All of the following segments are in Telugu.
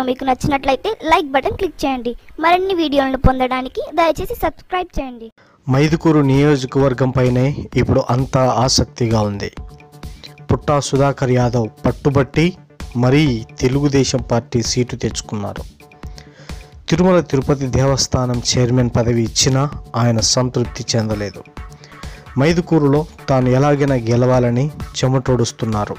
వీడియో మీకు నచ్చినట్లయితే లైక్ బటన్ క్లిక్ చేయండి. మరిన్ని వీడియోలను పొందడానికి దయచేసి సబ్స్క్రైబ్ చేయండి. మైదుకూరు నియోజకవర్గంపైనే ఇప్పుడు అంతా ఆసక్తిగా ఉంది. పుట్టా సుధాకర్ యాదవ్ పట్టుబట్టి మరీ తెలుగుదేశం పార్టీ సీటు తెచ్చుకున్నారు. తిరుమల తిరుపతి దేవస్థానం చైర్మన్ పదవి ఇచ్చినా ఆయన సంతృప్తి చెందలేదు. మైదుకూరులో తాను ఎలాగైనా గెలవాలని చెమటోడుస్తున్నారు.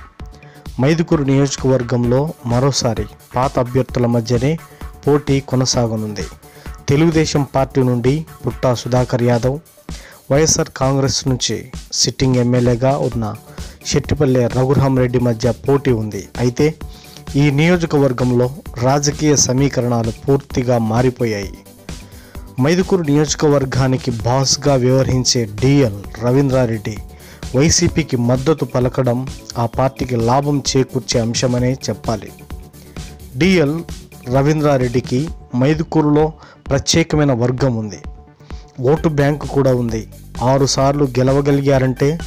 మైదుకూరు నియోజకవర్గంలో మరోసారి పాత అభ్యర్థుల మధ్యనే పోటీ కొనసాగనుంది. తెలుగుదేశం పార్టీ నుండి పుట్టా సుధాకర్ యాదవ్ వైఎస్ఆర్ కాంగ్రెస్ నుంచి సిట్టింగ్ ఎమ్మెల్యేగా ఉన్న శెట్టిపల్లె రఘురామరెడ్డి మధ్య పోటీ ఉంది. అయితే ఈ నియోజకవర్గంలో రాజకీయ సమీకరణాలు పూర్తిగా మారిపోయాయి. మైదుకూరు నియోజకవర్గానికి బాస్గా వ్యవహరించే డిఎల్ రవీంద్రారెడ్డి వైసీపీకి మద్దతు పలకడం ఆ పార్టీకి లాభం చేకూర్చే అంశమనే చెప్పాలి. డిఎల్ రవీంద్రారెడ్డికి మైదుకూరులో ప్రత్యేకమైన వర్గం ఉంది. ఓటు బ్యాంకు కూడా ఉంది. ఆరుసార్లు గెలవగలిగారంటే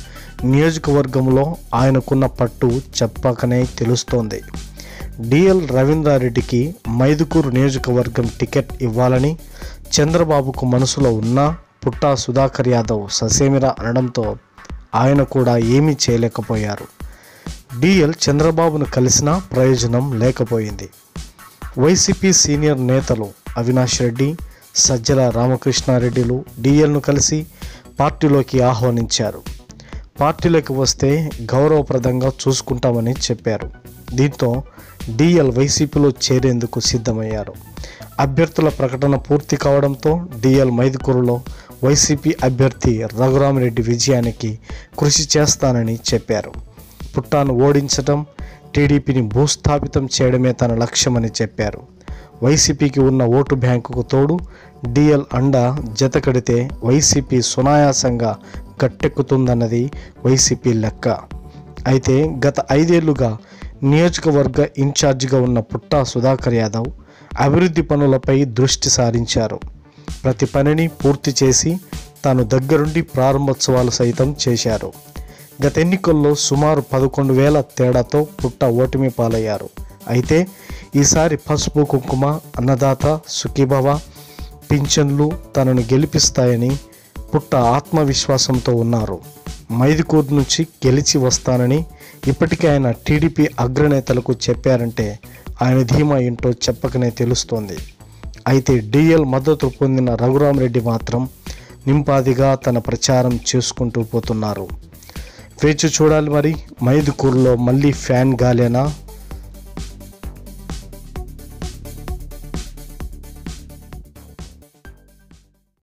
నియోజకవర్గంలో ఆయనకున్న పట్టు చెప్పకనే తెలుస్తోంది. డిఎల్ రవీంద్రారెడ్డికి మైదుకూరు నియోజకవర్గం టికెట్ ఇవ్వాలని చంద్రబాబుకు మనసులో ఉన్న పుట్టా సుధాకర్ యాదవ్ ససేమిరా అనడంతో ఆయన కూడా ఏమీ చేయలేకపోయారు. డిఎల్ చంద్రబాబును కలిసినా ప్రయోజనం లేకపోయింది. వైసీపీ సీనియర్ నేతలు అవినాష్ రెడ్డి సజ్జల రామకృష్ణారెడ్డిలు డిఎల్ను కలిసి పార్టీలోకి ఆహ్వానించారు. పార్టీలోకి వస్తే గౌరవప్రదంగా చూసుకుంటామని చెప్పారు. దీంతో డిఎల్ వైసీపీలో చేరేందుకు సిద్ధమయ్యారు. అభ్యర్థుల ప్రకటన పూర్తి కావడంతో డిఎల్ మైదుకూరులో వైసీపీ అభ్యర్థి రఘురామరెడ్డి విజయానికి కృషి చేస్తానని చెప్పారు. పుట్టాను ఓడించడం టీడీపీని భూస్థాపితం చేయడమే తన లక్ష్యమని చెప్పారు. వైసీపీకి ఉన్న ఓటు బ్యాంకుకు తోడు డిఎల్ అండ జతకడితే వైసీపీ సునాయాసంగా గట్టెక్కుతుందన్నది వైసీపీ లెక్క. అయితే గత ఐదేళ్ళుగా నియోజకవర్గ ఇన్ఛార్జిగా ఉన్న పుట్టా సుధాకర్ యాదవ్ అభివృద్ధి పనులపై దృష్టి సారించారు. ప్రతి పనిని పూర్తి చేసి తాను దగ్గరుండి ప్రారంభోత్సవాలు సైతం చేశారు. గత ఎన్నికల్లో సుమారు పదకొండు వేల తేడాతో పుట్ట ఓటమి పాలయ్యారు. అయితే ఈసారి పసుపు కుంకుమ అన్నదాత సుఖీభవ పింఛన్లు తనను గెలిపిస్తాయని పుట్ట ఆత్మవిశ్వాసంతో ఉన్నారు. మైదుకూరు నుంచి గెలిచి వస్తానని ఇప్పటికే ఆయన టీడీపీ అగ్రనేతలకు చెప్పారంటే ఆయన ధీమా ఏంటో చెప్పకనే తెలుస్తోంది. అయితే డిఎల్ మద్దతు పొందిన రఘురామరెడ్డి మాత్రం నింపాదిగా తన ప్రచారం చేసుకుంటూ పోతున్నారు. వేచి చూడాలి మరి. మైదుకూరులో మళ్ళీ ఫ్యాన్ గాలేనా?